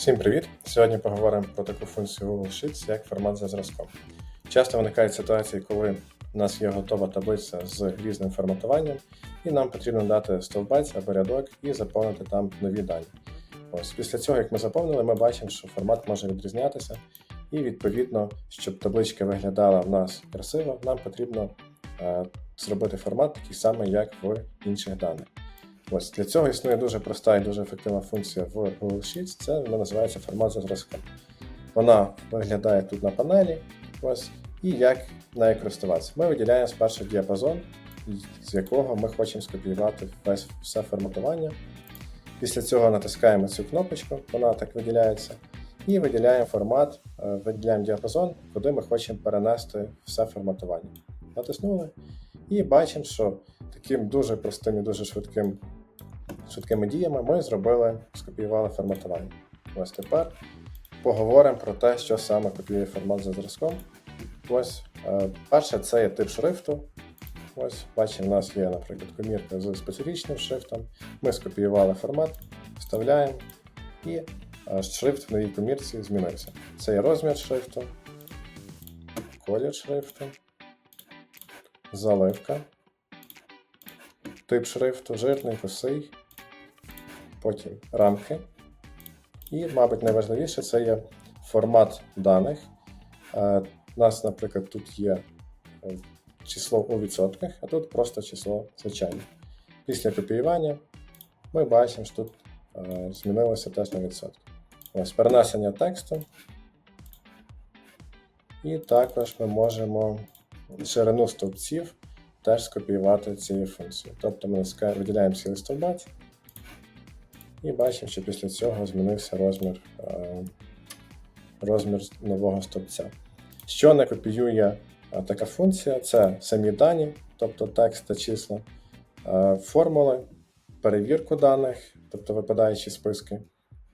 Всім привіт! Сьогодні поговоримо про таку функцію Google Sheets, як формат за зразком. Часто виникають ситуації, коли у нас є готова таблиця з різним форматуванням, і нам потрібно дати стовбець або рядок і заповнити там нові дані. Ось після цього, як ми заповнили, ми бачимо, що формат може відрізнятися, і відповідно, щоб табличка виглядала в нас красиво, нам потрібно е, зробити формат такий самий, як в інших даних. Ось для цього існує дуже проста і дуже ефективна функція в Google Sheets. Це вона називається формат за зразком. Вона виглядає тут на панелі. Ось, і як нею користуватися. Ми виділяємо спершу діапазон, з якого ми хочемо скопіювати весь все форматування. Після цього натискаємо цю кнопочку, вона так виділяється, і виділяємо формат, е, виділяємо діапазон, куди ми хочемо перенести все форматування. Натиснули і бачимо, що таким дуже простим і дуже швидким, швидкими діями ми зробили, скопіювали форматування. Ось тепер поговоримо про те, що саме копіює формат за зразком. Ось е, перше, це є тип шрифту. Ось, бачимо, у нас є, наприклад, комірка з специфічним шрифтом. Ми скопіювали формат, вставляємо, і е, шрифт в новій комірці змінився. Це є розмір шрифту, колір шрифту, заливка, тип шрифту, жирний, косий, потім рамки. І, мабуть, найважливіше це є формат даних. Е, У нас, наприклад, тут є е, число у відсотках, а тут просто число звичайне. Після копіювання ми бачимо, що тут е, змінилося теж на відсотки. Ось перенесення тексту. І також ми можемо ширину стовпців теж скопіювати цією функцією. Тобто ми виділяємо цілий стовбець і бачимо, що після цього змінився розмір, е, розмір нового стовпця. Що не копіює е, така функція, це самі дані, тобто текст та числа, е, формули, перевірку даних, тобто випадаючі списки,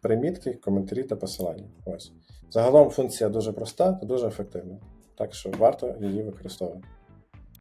примітки, коментарі та посилання. Ось. Загалом функція дуже проста та дуже ефективна, так що варто її використовувати.